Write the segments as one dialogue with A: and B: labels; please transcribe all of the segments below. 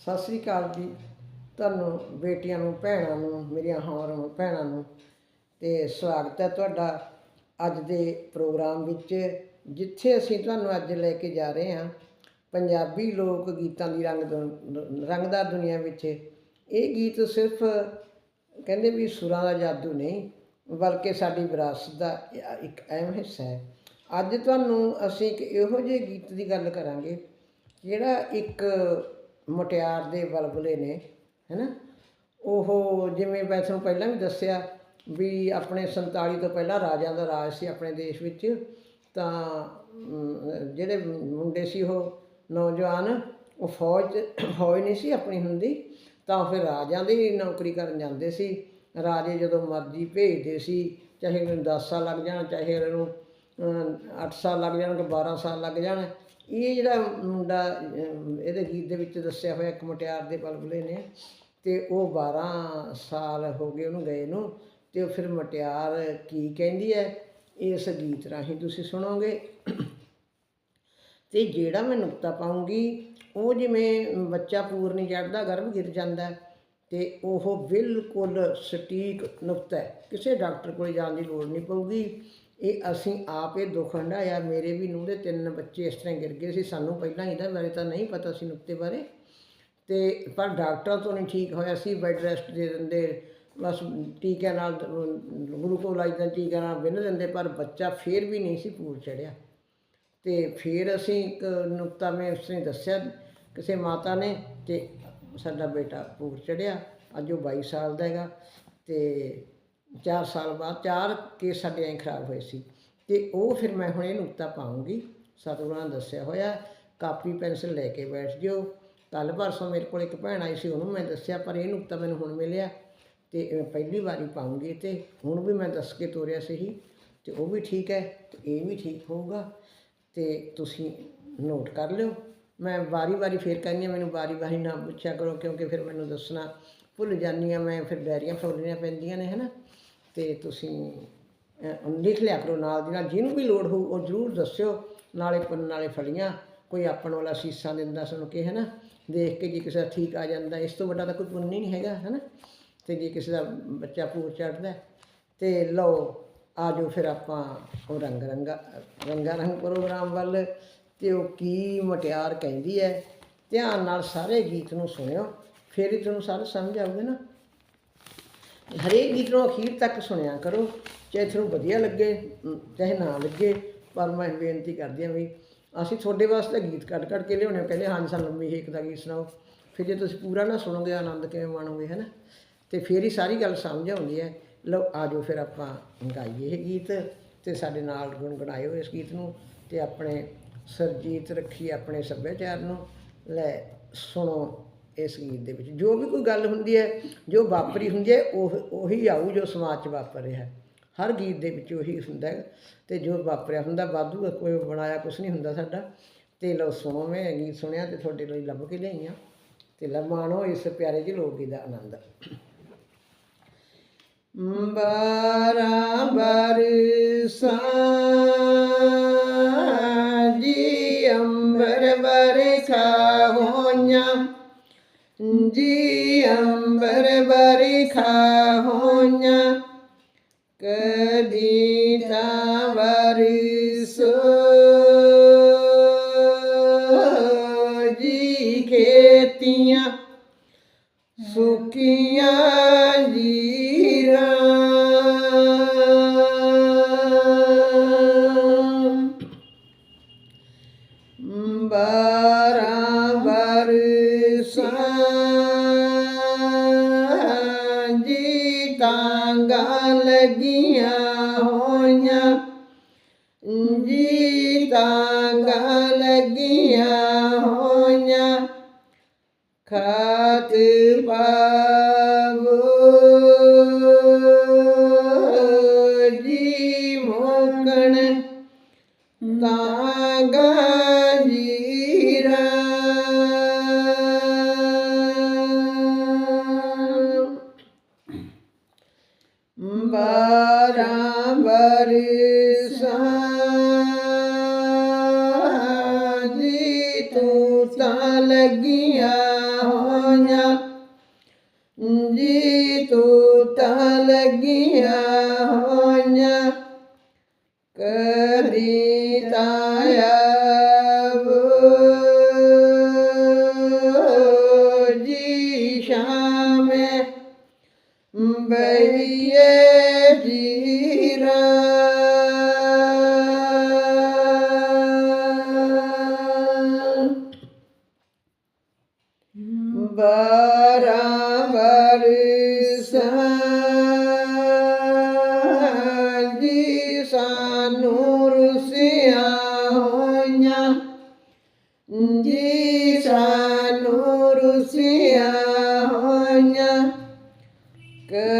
A: ਸਤਿ ਸ੍ਰੀ ਅਕਾਲ ਜੀ। ਤੁਹਾਨੂੰ ਬੇਟੀਆਂ ਨੂੰ, ਭੈਣਾਂ ਨੂੰ, ਮੇਰੀਆਂ ਹੋਰ ਭੈਣਾਂ ਨੂੰ ਤੇ ਸਵਾਗਤ ਹੈ ਤੁਹਾਡਾ ਅੱਜ ਦੇ ਪ੍ਰੋਗਰਾਮ ਵਿੱਚ, ਜਿੱਥੇ ਅਸੀਂ ਤੁਹਾਨੂੰ ਅੱਜ ਲੈ ਕੇ ਜਾ ਰਹੇ ਹਾਂ ਪੰਜਾਬੀ ਲੋਕ ਗੀਤਾਂ ਦੀ ਰੰਗ ਰੰਗਦਾਰ ਦੁਨੀਆ ਵਿੱਚ। ਇਹ ਗੀਤ ਸਿਰਫ ਕਹਿੰਦੇ ਵੀ ਸੁਰਾਂ ਦਾ ਜਾਦੂ ਨਹੀਂ, ਬਲਕਿ ਸਾਡੀ ਵਿਰਾਸਤ ਦਾ ਇੱਕ ਅਹਿਮ ਹਿੱਸਾ ਹੈ। ਅੱਜ ਤੁਹਾਨੂੰ ਅਸੀਂ ਇੱਕ ਇਹੋ ਜਿਹੇ ਗੀਤ ਦੀ ਗੱਲ ਕਰਾਂਗੇ, ਜਿਹੜਾ ਇੱਕ ਮੁਟਿਆਰ ਦੇ ਬਲਬਲੇ ਨੇ, ਹੈਨਾ? ਉਹ ਜਿਵੇਂ ਮੈਂ ਤੁਹਾਨੂੰ ਪਹਿਲਾਂ ਵੀ ਦੱਸਿਆ ਵੀ ਆਪਣੇ 47 ਤੋਂ ਪਹਿਲਾਂ ਰਾਜਿਆਂ ਦਾ ਰਾਜ ਸੀ ਆਪਣੇ ਦੇਸ਼ ਵਿੱਚ, ਤਾਂ ਜਿਹੜੇ ਮੁੰਡੇ ਸੀ ਉਹ ਨੌਜਵਾਨ, ਉਹ ਫੌਜ 'ਚ- ਫੌਜ ਨਹੀਂ ਸੀ ਆਪਣੀ ਹੁੰਦੀ, ਤਾਂ ਫਿਰ ਰਾਜਿਆਂ ਦੀ ਨੌਕਰੀ ਕਰਨ ਜਾਂਦੇ ਸੀ। ਰਾਜੇ ਜਦੋਂ ਮਰਜ਼ੀ ਭੇਜਦੇ ਸੀ, ਚਾਹੇ ਉਹਨੂੰ 10 ਸਾਲ ਲੱਗ ਜਾਣ, ਚਾਹੇ ਉਹਨੂੰ 8 ਸਾਲ ਲੱਗ ਜਾਣ ਕਿ 12 ਸਾਲ ਲੱਗ ਜਾਣ ਇਹ ਜਿਹੜਾ ਮੁੰਡਾ ਇਹਦੇ ਗੀਤ ਦੇ ਵਿੱਚ ਦੱਸਿਆ ਹੋਇਆ ਇੱਕ ਮਟਿਆਰ ਦੇ ਬਲਬਲੇ ਨੇ ਤੇ ਉਹ 12 ਸਾਲ ਹੋ ਗਏ ਉਹਨੂੰ ਗਏ ਨੂੰ ਤੇ ਉਹ ਫਿਰ ਮਟਿਆਰ ਕੀ ਕਹਿੰਦੀ ਹੈ ਇਸ ਗੀਤ ਰਾਹੀਂ ਤੁਸੀਂ ਸੁਣੋਗੇ। ਤੇ ਜਿਹੜਾ ਮੈਂ ਨੁਕਤਾ ਪਾਉਂਗੀ ਉਹ ਜਿਵੇਂ ਬੱਚਾ ਪੂਰ ਨਹੀਂ ਚੜਦਾ ਗਰਭ ਗਿਰ ਜਾਂਦਾ ਹੈ, ਤੇ ਉਹ ਬਿਲਕੁਲ ਸਟੀਕ ਨੁਕਤਾ ਹੈ। ਕਿਸੇ ਡਾਕਟਰ ਕੋਲ ਜਾਣ ਦੀ ਲੋੜ ਨਹੀਂ ਪਊਗੀ। ਇਹ ਅਸੀਂ ਆਪ ਇਹ ਦੁੱਖ ਹੰਡਾਇਆ ਮੇਰੇ ਵੀ ਨੂੰਹ ਦੇ ਤਿੰਨ ਬੱਚੇ ਇਸ ਤਰ੍ਹਾਂ ਗਿਰ ਗਏ ਸੀ, ਸਾਨੂੰ ਪਹਿਲਾਂ ਇਹਦਾ ਬਾਰੇ ਤਾਂ ਨਹੀਂ ਪਤਾ ਸੀ ਨੁਕਤੇ ਬਾਰੇ। ਤੇ ਪਰ ਡਾਕਟਰਾਂ ਤੋਂ ਨਹੀਂ ਠੀਕ ਹੋਇਆ ਸੀ, ਬੈੱਡ ਰੈਸਟ ਦੇ ਦਿੰਦੇ, ਬਸ ਟੀਕਿਆਂ ਨਾਲ ਗਲੂਕੋਲਾਈਜ਼ ਦਾ ਟੀਕਿਆਂ ਨਾਲ ਬਿੰਨ ਦਿੰਦੇ, ਪਰ ਬੱਚਾ ਫੇਰ ਵੀ ਨਹੀਂ ਸੀ ਪੂਰ ਚੜਿਆ। ਤੇ ਫਿਰ ਅਸੀਂ ਇੱਕ ਨੁਕਤਾ ਮੈਂ ਉਸਨੇ ਦੱਸਿਆ ਕਿਸੇ ਮਾਤਾ ਨੇ ਤੇ ਸਾਡਾ ਬੇਟਾ ਪੂਰ ਚੜਿਆ, ਅੱਜ ਉਹ 22 ਸਾਲ ਦਾ ਹੈਗਾ ਤੇ 4 ਸਾਲ ਬਾਅਦ ਚਾਰ ਕੇਸ ਸਾਡੇ ਐਂ ਖਰਾਬ ਹੋਏ ਸੀ। ਤੇ ਉਹ ਫਿਰ ਮੈਂ ਹੁਣ ਇਹ ਨੁਕਤਾ ਪਾਉਂਗੀ। ਸਤਿਗੁਰਾਂ ਨੇ ਦੱਸਿਆ ਹੋਇਆ, ਕਾਪੀ, ਪੈਨਸਲ ਲੈ ਕੇ ਬੈਠ ਜਿਓ। ਕੱਲ ਪਰਸੋਂ ਮੇਰੇ ਕੋਲ ਇੱਕ ਭੈਣ ਆਈ ਸੀ, ਉਹਨੂੰ ਮੈਂ ਦੱਸਿਆ, ਪਰ ਇਹ ਨੁਕਤਾ ਮੈਨੂੰ ਹੁਣ ਮਿਲਿਆ। ਤੇ ਪਹਿਲੀ ਵਾਰੀ ਪਾਉਂਗੀ ਤੇ ਹੁਣ ਵੀ ਮੈਂ ਦੱਸ ਕੇ ਤੋਰਿਆ ਸੀ ਤੇ ਉਹ ਵੀ ਠੀਕ ਹੈ, ਤੇ ਇਹ ਵੀ ਠੀਕ ਹੋਊਗਾ। ਤੇ ਤੁਸੀਂ ਨੋਟ ਕਰ ਲਿਓ। ਮੈਂ ਵਾਰੀ-ਵਾਰੀ ਫੇਰ ਕਹਿੰਦੀ ਹਾਂ, ਮੈਨੂੰ ਵਾਰੀ-ਵਾਰੀ ਨਾ ਪੁੱਛਿਆ ਕਰੋ, ਕਿਉਂਕਿ ਫਿਰ ਮੈਨੂੰ ਦੱਸਣਾ ਭੁੱਲ ਜਾਂਦੀ ਹਾਂ ਮੈਂ, ਫਿਰ ਡਾਇਰੀਆਂ ਫੋਲਣੀਆਂ ਪੈਂਦੀਆਂ ਨੇ, ਹਨਾ? ਤੇ ਤੁਸੀਂ ਲਿਖ ਲਿਆ ਕਰੋ ਨਾਲ ਦੀ ਨਾਲ, ਜਿਹਨੂੰ ਵੀ ਲੋੜ ਹੋਊ, ਉਹ ਜ਼ਰੂਰ ਦੱਸਿਓ। ਨਾਲੇ ਪੁੰਨ, ਨਾਲੇ ਫਲੀਆਂ, ਕੋਈ ਆਪਣ ਵਾਲਾ ਸੀਸਾਂ ਦਿੰਦਾ ਸੁਣ ਕੇ ਨਾ ਦੇਖ ਕੇ ਜੇ ਕਿਸੇ ਦਾ ਠੀਕ ਆ ਜਾਂਦਾ, ਇਸ ਤੋਂ ਵੱਡਾ ਤਾਂ ਕੋਈ ਪੁੰਨ ਹੀ ਨਹੀਂ ਹੈਗਾ ਹੈ ਨਾ ਤੇ ਜੇ ਕਿਸੇ ਦਾ ਬੱਚਾ ਪੂਰ ਚੜਦਾ ਤੇ ਲਓ, ਆ ਜਾਓ ਫਿਰ ਆਪਾਂ ਉਹ ਰੰਗ ਰੰਗਾ ਰੰਗਾ ਰੰਗ ਪ੍ਰੋਗਰਾਮ ਵੱਲ, ਤੇ ਉਹ ਕੀ ਮਟਿਆਰ ਕਹਿੰਦੀ ਹੈ, ਧਿਆਨ ਨਾਲ ਸਾਰੇ ਗੀਤ ਨੂੰ ਸੁਣਿਓ, ਫਿਰ ਹੀ ਤੁਹਾਨੂੰ ਸਾਰਾ ਸਮਝ ਆਊਗਾ ਨਾ। ਹਰੇਕ ਗੀਤ ਨੂੰ ਅਖੀਰ ਤੱਕ ਸੁਣਿਆ ਕਰੋ, ਚਾਹੇ ਤੁਹਾਨੂੰ ਵਧੀਆ ਲੱਗੇ ਚਾਹੇ ਨਾ ਲੱਗੇ, ਪਰ ਮੈਂ ਬੇਨਤੀ ਕਰਦੀ ਹਾਂ ਵੀ ਅਸੀਂ ਤੁਹਾਡੇ ਵਾਸਤੇ ਗੀਤ ਕੱਢ ਕੱਢ ਕੇ ਲਿਆਉਣੇ ਕਹਿੰਦੇ ਹਾਂ ਸਾਨੂੰ ਲੰਮੀ ਹੇਕ ਦਾ ਗੀਤ ਸੁਣਾਓ। ਫਿਰ ਜੇ ਤੁਸੀਂ ਪੂਰਾ ਨਾ ਸੁਣੋਗੇ, ਆਨੰਦ ਕਿਵੇਂ ਮਾਣੋਗੇ ਹੈ ਨਾ ਤੇ ਫਿਰ ਹੀ ਸਾਰੀ ਗੱਲ ਸਮਝ ਆਉਂਦੀ ਹੈ। ਲਓ, ਆ ਜਾਓ ਫਿਰ ਆਪਾਂ ਗਾਈਏ ਇਹ ਗੀਤ ਤੇ ਸਾਡੇ ਨਾਲ ਗੁਣਗੁਣਾਇਓ ਇਸ ਗੀਤ ਨੂੰ ਤੇ ਆਪਣੇ ਸਰਜੀਤ ਰੱਖੀ ਆਪਣੇ ਸੱਭਿਆਚਾਰ ਨੂੰ। ਲੈ, ਸੁਣੋ। ਇਸ ਗੀਤ ਦੇ ਵਿੱਚ। ਜੋ ਵੀ ਕੋਈ ਗੱਲ ਹੁੰਦੀ ਹੈ, ਜੋ ਵਾਪਰੀ ਹੁੰਦੀ ਹੈ, ਉਹ, ਉਹੀ ਆਊ ਜੋ ਸਮਾਜ 'ਚ ਵਾਪਰ ਰਿਹਾ ਹੈ। ਹਰ ਗੀਤ ਦੇ ਵਿੱਚ ਉਹੀ ਹੁੰਦਾ ਹੈ ਤੇ ਜੋ ਵਾਪਰਿਆ ਹੁੰਦਾ, ਵਾਧੂ ਕੋਈ ਬਣਾਇਆ ਕੁਛ ਨਹੀਂ ਹੁੰਦਾ ਸਾਡਾ। ਤੇ ਲਓ ਸੁਣੋ, ਮੈਂ ਗੀਤ ਸੁਣਿਆ ਤੇ ਤੁਹਾਡੇ ਲਈ ਲੱਭ ਕੇ ਲਿਆਈਆਂ ਤੇ ਲਮਾਣੋ ਇਸ ਪਿਆਰੇ ਜਿਹੇ ਲੋਕ ਗੀਤ ਦਾ ਆਨੰਦ। ਬਾਰਾਂ ਬਰਸਾਂ ਜੀ ਅੰਬਰ ਬਰਖਾ ਹੋਈਆਂ। ਜੀ ਅੰਬਰ ਬਰਖਾ ਹੋਈਆਂ ਕਦੀ ਤਾਂ ਵਰਸੋ ਜੀ ਖੇਤੀਆਂ ਸੁਖੀਆਂ ਜੀਰਾਂ। ਬਾਰਾਂ लगी ਬਈਏ ਜੀਰਾ ਬਰਾਬਰ ਸਾਜੀ ਸਾਨੂੰ ਰੁਸਿਆ ਹੋਈਆਂ ਜੀ ਸਾਨੂੰ ਰੁਸਿਆ ਹੋਈਆਂ ਕਦੇ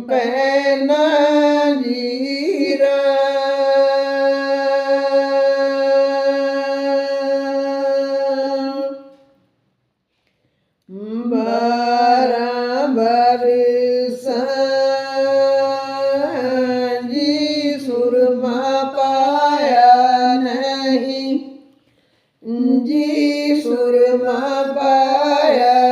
A: ਪਹਿਨਾ ਜੀਰਾ ਬਰਾਬਰ ਸਾਜੀ ਸੁਰਮਾ ਪਾਇਆ ਨਹੀਂ ਜੀ ਸੁਰਮਾ ਪਾਇਆ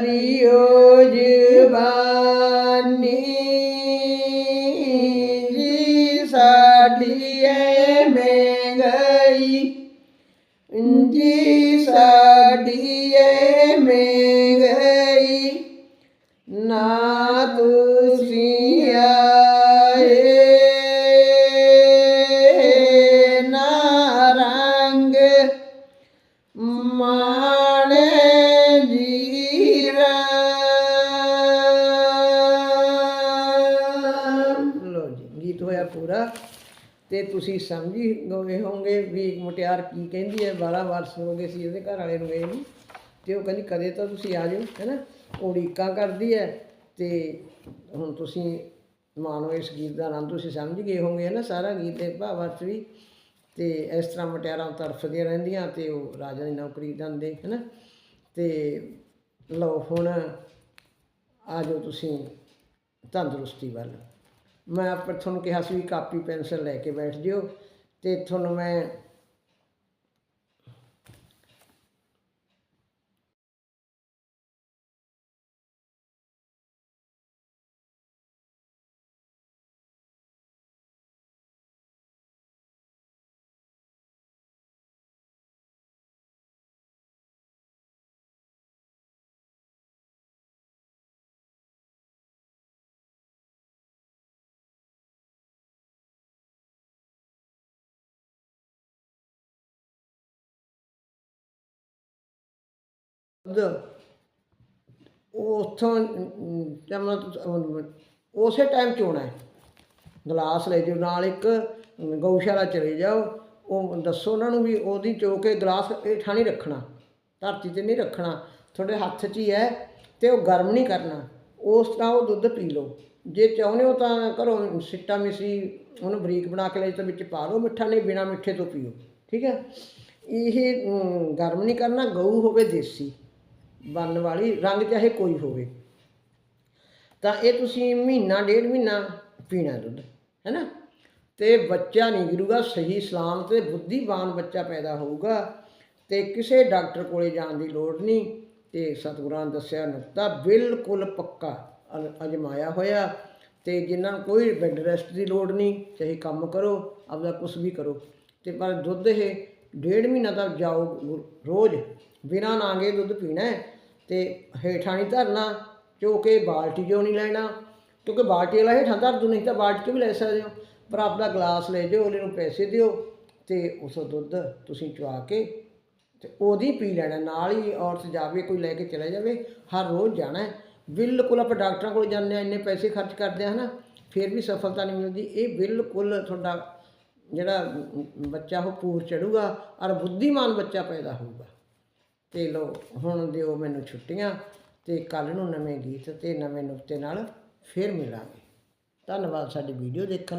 A: हरियो ਤੇ ਤੁਸੀਂ ਸਮਝ ਹੀ ਗਏ ਹੋਵੋਗੇ ਵੀ ਮੁਟਿਆਰ ਕੀ ਕਹਿੰਦੀ ਹੈ 12 ਵਰਸ ਹੋ ਗਏ ਸੀ ਉਹਦੇ ਘਰ ਵਾਲੇ ਨੂੰ ਗਏ ਨੂੰ। ਤੇ ਉਹ ਕਹਿੰਦੀ, ਕਦੇ ਤਾਂ ਤੁਸੀਂ ਆ ਜਾਓ ਹੈਨਾ? ਉਡੀਕਾਂ ਕਰਦੀ ਹੈ ਤੇ ਹੁਣ ਤੁਸੀਂ ਮਾਣੋ ਇਸ ਗੀਤ ਦਾ ਆਨੰਦ ਤੁਸੀਂ ਸਮਝ ਗਏ ਹੋਵੋਗੇ ਹੈ ਨਾ ਸਾਰਾ ਗੀਤ ਦੇ ਭਾਵਾਰਥ ਵੀ। ਤੇ ਇਸ ਤਰ੍ਹਾਂ ਮੁਟਿਆਰਾਂ ਤੜਫਦੀਆਂ ਰਹਿੰਦੀਆਂ ਤੇ ਉਹ ਰਾਜਾ ਦੀ ਨੌਕਰੀ ਜਾਂਦੇ ਹੈਨਾ? ਤੇ ਲਓ ਹੁਣ ਆ ਜਾਓ ਤੁਸੀਂ ਤੰਦਰੁਸਤੀ ਵੱਲ। ਮੈਂ ਆਪਾਂ ਤੁਹਾਨੂੰ ਕਿਹਾ ਸੀ ਵੀ ਕਾਪੀ, ਪੈਨਸਲ ਲੈ ਕੇ ਬੈਠ ਜਿਓ ਅਤੇ ਤੁਹਾਨੂੰ ਮੈਂ ਉੱਥੋਂ ਅਮ, ਜਮਨਾ ਤੋਂ ਉਸੇ ਟਾਈਮ ਚੋਣਾ ਹੈ। ਗਲਾਸ ਲੈ ਜਾਓ ਨਾਲ ਇੱਕ ਗਊਸ਼ਾਲਾ ਚਲੇ ਜਾਓ। ਉਹ ਦੱਸੋ ਉਹਨਾਂ ਨੂੰ ਵੀ ਉਹਦੀ ਚੋ ਕੇ ਗਲਾਸ ਹੇਠਾਂ ਨਹੀਂ ਰੱਖਣਾ ਧਰਤੀ ਤੇ ਨਹੀਂ ਰੱਖਣਾ। ਤੁਹਾਡੇ ਹੱਥ 'ਚ ਹੀ ਹੈ ਤੇ ਉਹ ਗਰਮ ਨਹੀਂ ਕਰਨਾ। ਉਸ ਤਰ੍ਹਾਂ ਉਹ ਦੁੱਧ ਪੀ ਲਓ। ਜੇ ਚਾਹੁੰਦੇ ਹੋ ਤਾਂ ਘਰੋਂ ਸਿੱਟਾ ਮਿਸੀ ਉਹਨੂੰ ਬਰੀਕ ਬਣਾ ਕੇ ਲੈ ਤੇ ਵਿੱਚ ਪਾ ਲਓ ਮਿੱਠਾ ਨਹੀਂ ਬਿਨਾ ਮਿੱਠੇ ਤੋਂ ਪੀਓ। ਠੀਕ ਹੈ? ਇਹ ਗਰਮ ਨਹੀਂ ਕਰਨਾ ਗਊ ਹੋਵੇ ਦੇਸੀ। ਬਣਨ ਵਾਲੀ, ਰੰਗ ਚਾਹੇ ਕੋਈ ਹੋਵੇ। ਤਾਂ ਇਹ ਤੁਸੀਂ ਮਹੀਨਾ, ਡੇਢ ਮਹੀਨਾ ਪੀਣਾ ਦੁੱਧ, ਹੈਨਾ? ਤੇ ਬੱਚਾ ਨਹੀਂ ਗਿਰੂਗਾ, ਸਹੀ ਸਲਾਮ ਤੇ ਬੁੱਧੀਵਾਨ ਬੱਚਾ ਪੈਦਾ ਹੋਊਗਾ। ਤੇ ਕਿਸੇ ਡਾਕਟਰ ਕੋਲੇ ਜਾਣ ਦੀ ਲੋੜ ਨਹੀਂ। ਤੇ ਸਤਿਗੁਰਾਂ ਨੇ ਦੱਸਿਆ, ਨੁਕਤਾ ਬਿਲਕੁਲ ਪੱਕਾ ਅ- ਅਜਮਾਇਆ ਹੋਇਆ। ਤੇ ਜਿਨ੍ਹਾਂ ਨੂੰ ਕੋਈ ਬੈੱਡ ਰੈਸਟ ਦੀ ਲੋੜ ਨਹੀਂ, ਚਾਹੇ ਕੰਮ ਕਰੋ, ਆਪਦਾ ਕੁਝ ਵੀ ਕਰੋ। ਤੇ ਪਰ ਦੁੱਧ ਇਹ ਡੇਢ ਮਹੀਨਾ ਤੱਕ ਜਾਓ ਰੋਜ਼। ਬਿਨਾਂ ਨਾਂਗੇ ਦੁੱਧ ਪੀਣਾ ਹੈ ਤੇ ਹੇਠਾਂ ਨਹੀਂ ਧਰਨਾ ਚੋ ਕੇ ਬਾਲਟੀ 'ਚੋਂ ਨਹੀਂ ਲੈਣਾ, ਕਿਉਂਕਿ ਬਾਲਟੀ ਵਾਲਾ ਹੇਠਾਂ ਧਰ ਦੂ, ਨਹੀਂ ਤਾਂ ਬਾਲਟੀ 'ਚੋਂ ਵੀ ਲੈ ਸਕਦੇ ਹੋ। ਪਰ ਆਪਦਾ ਗਲਾਸ ਲੈ ਜਾਓ ਉਹਦੇ ਨੂੰ ਪੈਸੇ ਦਿਓ ਤੇ ਉਸ ਦੁੱਧ ਤੁਸੀਂ ਚੁਆ ਕੇ ਤੇ ਉਹਦੀ ਪੀ ਲੈਣਾ, ਨਾਲ ਹੀ ਔਰਤ ਜਾਵੇ, ਕੋਈ ਲੈ ਕੇ ਚਲਾ ਜਾਵੇ, ਹਰ ਰੋਜ਼ ਜਾਣਾ ਬਿਲਕੁਲ ਆਪਾਂ ਡਾਕਟਰਾਂ ਕੋਲ ਜਾਂਦੇ ਆ ਇੰਨੇ ਪੈਸੇ ਖਰਚ ਕਰਦੇ ਆ ਹਨਾ ਫਿਰ ਵੀ ਸਫਲਤਾ ਨਹੀਂ ਮਿਲਦੀ। ਇਹ ਬਿਲਕੁਲ ਤੁਹਾਡਾ ਜਿਹੜਾ ਬੱਚਾ ਉਹ ਪੂਰ ਚੜੂਗਾ, ਔਰ ਬੁੱਧੀਮਾਨ ਬੱਚਾ ਪੈਦਾ ਹੋਊਗਾ। ਤੇ ਲੋ ਹੁਣ ਦਿਓ ਮੈਨੂੰ ਛੁੱਟੀਆਂ ਤੇ ਕੱਲ ਨੂੰ ਨਵੇਂ ਗੀਤ ਤੇ ਨਵੇਂ ਨੁਕਤੇ ਨਾਲ ਫਿਰ ਮਿਲਾਂਗੇ। ਧੰਨਵਾਦ ਸਾਡੀ ਵੀਡੀਓ ਦੇਖਣ